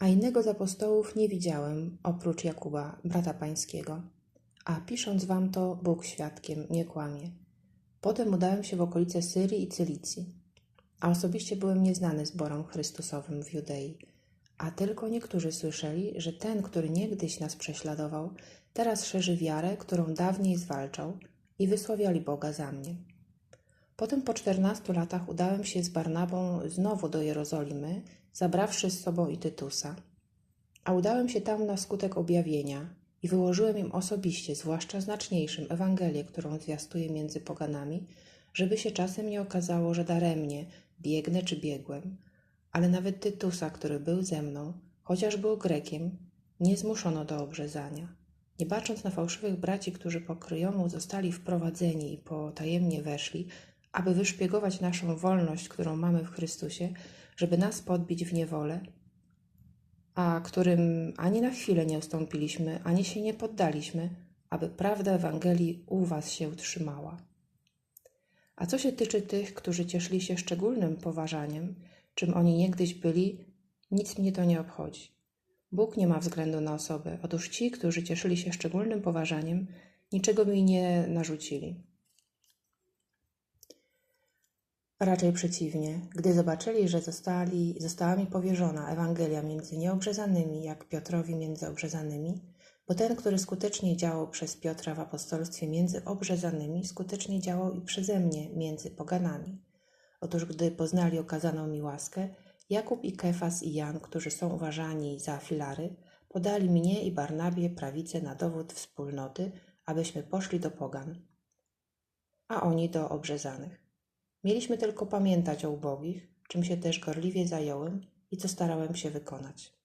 A innego z apostołów nie widziałem, oprócz Jakuba, brata pańskiego. A pisząc wam to, Bóg świadkiem, nie kłamie. Potem udałem się w okolice Syrii i Cylicji, a osobiście byłem nieznany zborom Chrystusowym w Judei, a tylko niektórzy słyszeli, że ten, który niegdyś nas prześladował, teraz szerzy wiarę, którą dawniej zwalczał i wysławiali Boga za mnie. Potem po czternastu latach udałem się z Barnabą znowu do Jerozolimy, zabrawszy z sobą i Tytusa. A udałem się tam na skutek objawienia i wyłożyłem im osobiście, zwłaszcza znaczniejszym, Ewangelię, którą zwiastuję między poganami, żeby się czasem nie okazało, że daremnie biegnę czy biegłem, ale nawet Tytusa, który był ze mną, chociaż był Grekiem, nie zmuszono do obrzezania. Nie bacząc na fałszywych braci, którzy po kryjomu zostali wprowadzeni i potajemnie weszli, aby wyszpiegować naszą wolność, którą mamy w Chrystusie, żeby nas podbić w niewolę, a którym ani na chwilę nie ustąpiliśmy, ani się nie poddaliśmy, aby prawda Ewangelii u Was się utrzymała. A co się tyczy tych, którzy cieszyli się szczególnym poważaniem, czym oni niegdyś byli, nic mnie to nie obchodzi. Bóg nie ma względu na osobę. Otóż ci, którzy cieszyli się szczególnym poważaniem, niczego mi nie narzucili. Raczej przeciwnie, gdy zobaczyli, że zostali, została mi powierzona Ewangelia między nieobrzezanymi, jak Piotrowi między obrzezanymi, bo ten, który skutecznie działał przez Piotra w apostolstwie między obrzezanymi, skutecznie działał i przeze mnie między poganami. Otóż gdy poznali okazaną mi łaskę, Jakub i Kefas i Jan, którzy są uważani za filary, podali mnie i Barnabie prawicę na dowód wspólnoty, abyśmy poszli do pogan, a oni do obrzezanych. Mieliśmy tylko pamiętać o ubogich, czym się też gorliwie zająłem i co starałem się wykonać.